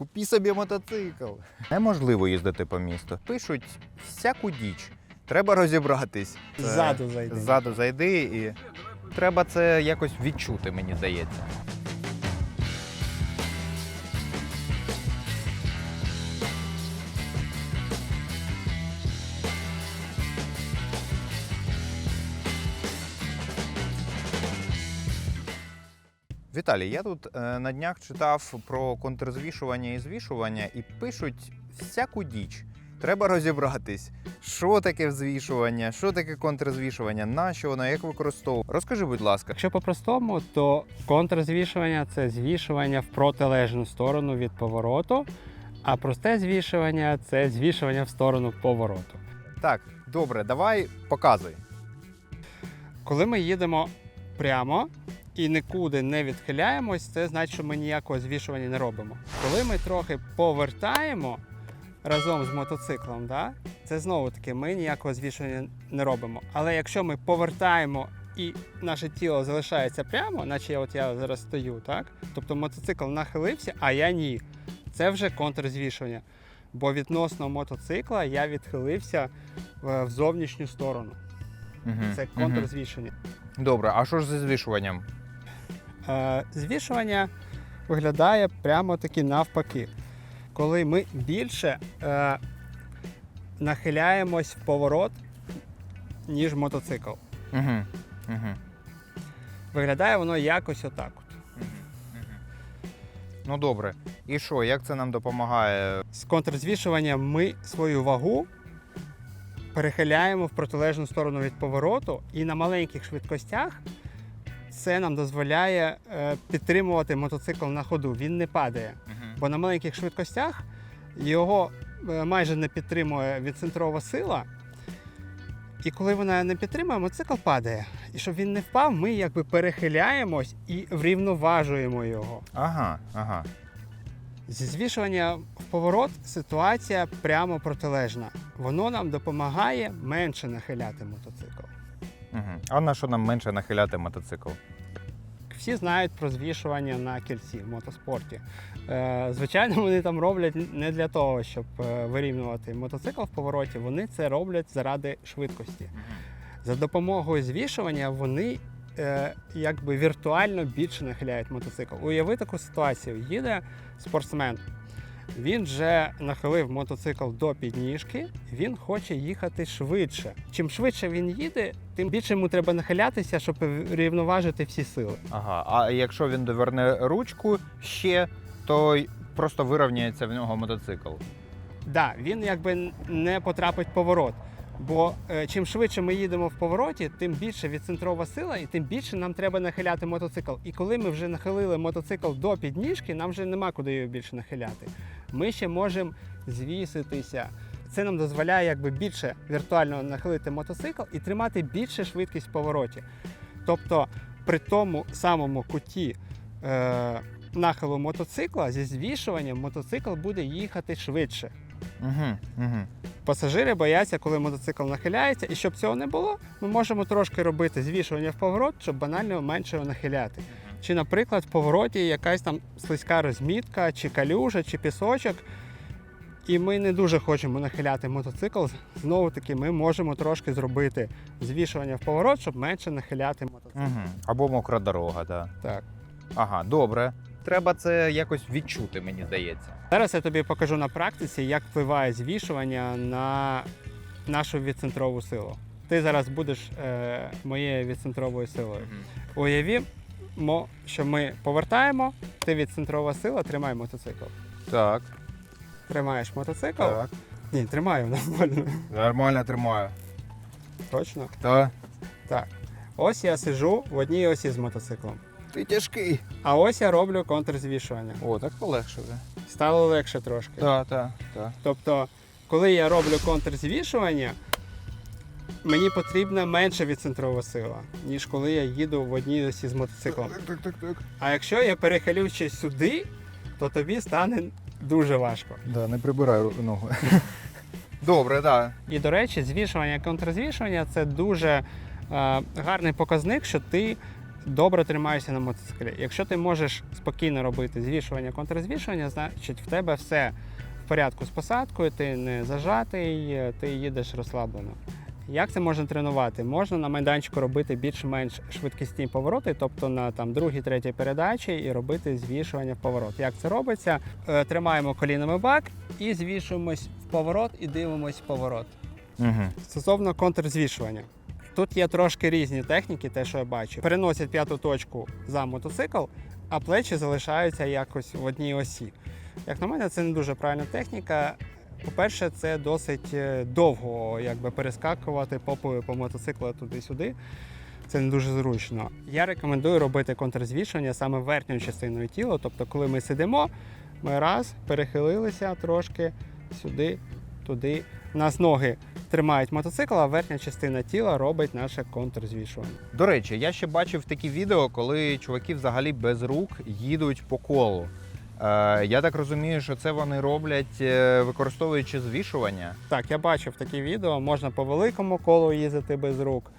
Купі собі мотоцикл. Неможливо їздити по місту. Пишуть всяку діч. Треба розібратись. Ззаду зайди. Ззаду зайди і треба це якось відчути, мені здається. Віталій, я тут е, на днях читав про контрзвішування і звішування, і пишуть всяку діч. Треба розібратись, що таке взвішування, що таке контрзвішування, на що воно, як використовувати. Розкажи, будь ласка. Якщо по-простому, то контрзвішування це звішування в протилежну сторону від повороту, а просте звішування це звішування в сторону повороту. Так, добре, давай показуй. Коли ми їдемо прямо і нікуди не відхиляємось, це значить, що ми ніякого звішування не робимо. Коли ми трохи повертаємо разом з мотоциклом, да, це знову таки ми ніякого звішування не робимо. Але якщо ми повертаємо і наше тіло залишається прямо, наче от я зараз стою, так? Тобто мотоцикл нахилився, а я ні. Це вже контрзвішування. Бо відносно мотоцикла я відхилився в в зовнішню сторону. Угу. Це контрзвішення. Добре, а що ж зі звішуванням? Е, Звішування виглядає прямо таки навпаки. Коли ми більше е, нахиляємось в поворот, ніж мотоцикл. Угу. Угу. Виглядає воно якось отак. От. Ну добре. І що, як це нам допомагає? З контрзвішуванням ми свою вагу перехиляємо в протилежну сторону від повороту, і на маленьких швидкостях це нам дозволяє е, підтримувати мотоцикл на ходу. Він не падає. Бо на маленьких швидкостях його е, майже не підтримує відцентрова сила. І коли вона не підтримує, мотоцикл падає. І щоб він не впав, ми якби перехиляємось і врівноважуємо його. Ага, ага. Зі звішування в поворот ситуація прямо протилежна. Воно нам допомагає менше нахиляти мотоцикл. Угу. А на що нам менше нахиляти мотоцикл? Всі знають про звішування на кільці в мотоспорті. Е, звичайно, вони там роблять не для того, щоб е, вирівнювати мотоцикл в повороті. Вони це роблять заради швидкості. За допомогою звішування вони е, якби віртуально більше нахиляють мотоцикл. Уяви таку ситуацію: їде спортсмен. Він вже нахилив мотоцикл до підніжки, він хоче їхати швидше. Чим швидше він їде, тим більше йому треба нахилятися, щоб рівноважити всі сили. Ага. А якщо він доверне ручку ще, то просто вирівняється в нього мотоцикл. Да, він якби не потрапить в поворот. Бо е, чим швидше ми їдемо в повороті, тим більше відцентрова сила, і тим більше нам треба нахиляти мотоцикл. І коли ми вже нахилили мотоцикл до підніжки, нам вже нема куди його більше нахиляти. Ми ще можемо звіситися. Це нам дозволяє якби більше віртуально нахилити мотоцикл і тримати більше швидкість в повороті. Тобто при тому самому куті е, нахилу мотоцикла зі звішуванням мотоцикл буде їхати швидше. Угу, угу. Пасажири бояться, коли мотоцикл нахиляється, і щоб цього не було, ми можемо трошки робити звішування в поворот, щоб банально менше його нахиляти. Чи, наприклад, в повороті якась там слизька розмітка, чи калюжа, чи пісочок. І ми не дуже хочемо нахиляти мотоцикл. Знову таки, ми можемо трошки зробити звішування в поворот, щоб менше нахиляти мотоцикл. Угу. Або мокра дорога, так. Так. Ага, добре. Треба це якось відчути, мені здається. Зараз я тобі покажу на практиці, як впливає звішування на нашу відцентрову силу. Ти зараз будеш е, моєю відцентровою силою. Уявімо, що ми повертаємо, ти відцентрова сила, тримай мотоцикл. Так. Тримаєш мотоцикл. Так. Ні, тримаю нормально. Нормально тримаю. Точно. Так. Так. Ось я сижу в одній осі з мотоциклом. Ти тяжкий. А ось я роблю контрзвішування. О, так полегше вже. Стало легше трошки. Так, так, так. Тобто, коли я роблю контрзвішування, мені потрібна менша відцентрова сила, ніж коли я їду в одній осі з мотоциклом. так, так, так. А якщо я перехилю ще сюди, то тобі стане дуже важко. Да, не прибирай ногу. Добре, так. І до речі, звішування, контрзвішування це дуже е, гарний показник, що ти добре тримаєшся на мотоциклі. Якщо ти можеш спокійно робити звішування, контрзвішування, значить в тебе все в порядку з посадкою, ти не зажатий, ти їдеш розслаблено. Як це можна тренувати? Можна на майданчику робити більш-менш швидкісні повороти, тобто на там другій, третій передачі, і робити звішування в поворот. Як це робиться? Е, Тримаємо колінами бак і звішуємось в поворот і дивимось в поворот. Угу. Стосовно контрзвішування. Тут є трошки різні техніки, те, що я бачу. Переносять п'яту точку за мотоцикл, а плечі залишаються якось в одній осі. Як на мене, це не дуже правильна техніка. По-перше, це досить е, довго якби, перескакувати попою по мотоциклу туди-сюди. Це не дуже зручно. Я рекомендую робити контрзвішування саме верхньою частиною тіла. Тобто, коли ми сидимо, ми раз перехилилися трошки сюди, туди. У нас ноги тримають мотоцикл, а верхня частина тіла робить наше контрзвішування. До речі, я ще бачив такі відео, коли чуваки взагалі без рук їдуть по колу. Е, я так розумію, що це вони роблять, е, використовуючи звішування. Так, я бачив такі відео. Можна по великому колу їздити без рук,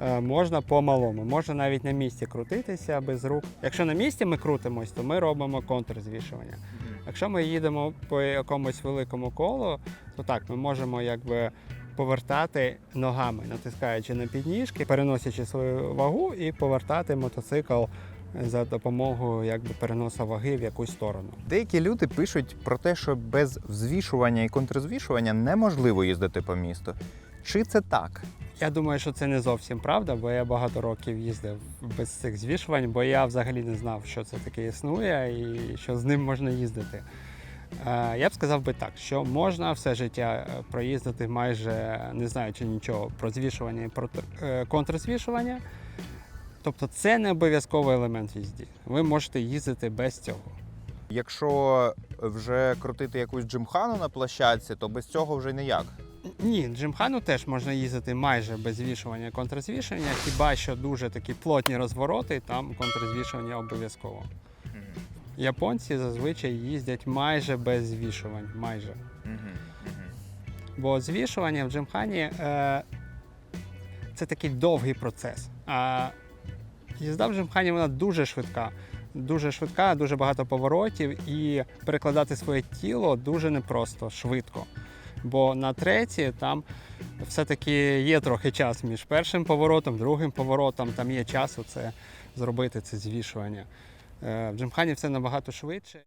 е, можна по малому, можна навіть на місці крутитися без рук. Якщо на місці ми крутимось, то ми робимо контрзвішування. Якщо ми їдемо по якомусь великому колу, то так, ми можемо якби повертати ногами, натискаючи на підніжки, переносячи свою вагу і повертати мотоцикл за допомогою якби переносу ваги в якусь сторону. Деякі люди пишуть про те, що без взвішування і контрзвішування неможливо їздити по місту. Чи це так? Я думаю, що це не зовсім правда, бо я багато років їздив без цих звішувань, бо я взагалі не знав, що це таке існує і що з ним можна їздити. Е, Я б сказав би так, що можна все життя е, проїздити майже не знаючи нічого про звішування і про е, контрзвішування. Тобто це не обов'язковий елемент в їзді. Ви можете їздити без цього. Якщо вже крутити якусь джимхану на площадці, то без цього вже ніяк. Ні, джимхану теж можна їздити майже без звішування і контрзвішування, хіба що дуже такі плотні розвороти, там контрзвішування обов'язково. Японці зазвичай їздять майже без звішувань. Майже. Бо звішування в джимхані е, це такий довгий процес. А їзда в джимхані вона дуже швидка. Дуже швидка, дуже багато поворотів, і перекладати своє тіло дуже непросто, швидко. Бо на третій там все-таки є трохи час між першим поворотом, другим поворотом, там є часу оце зробити, це звішування. Е, В джимхані все набагато швидше.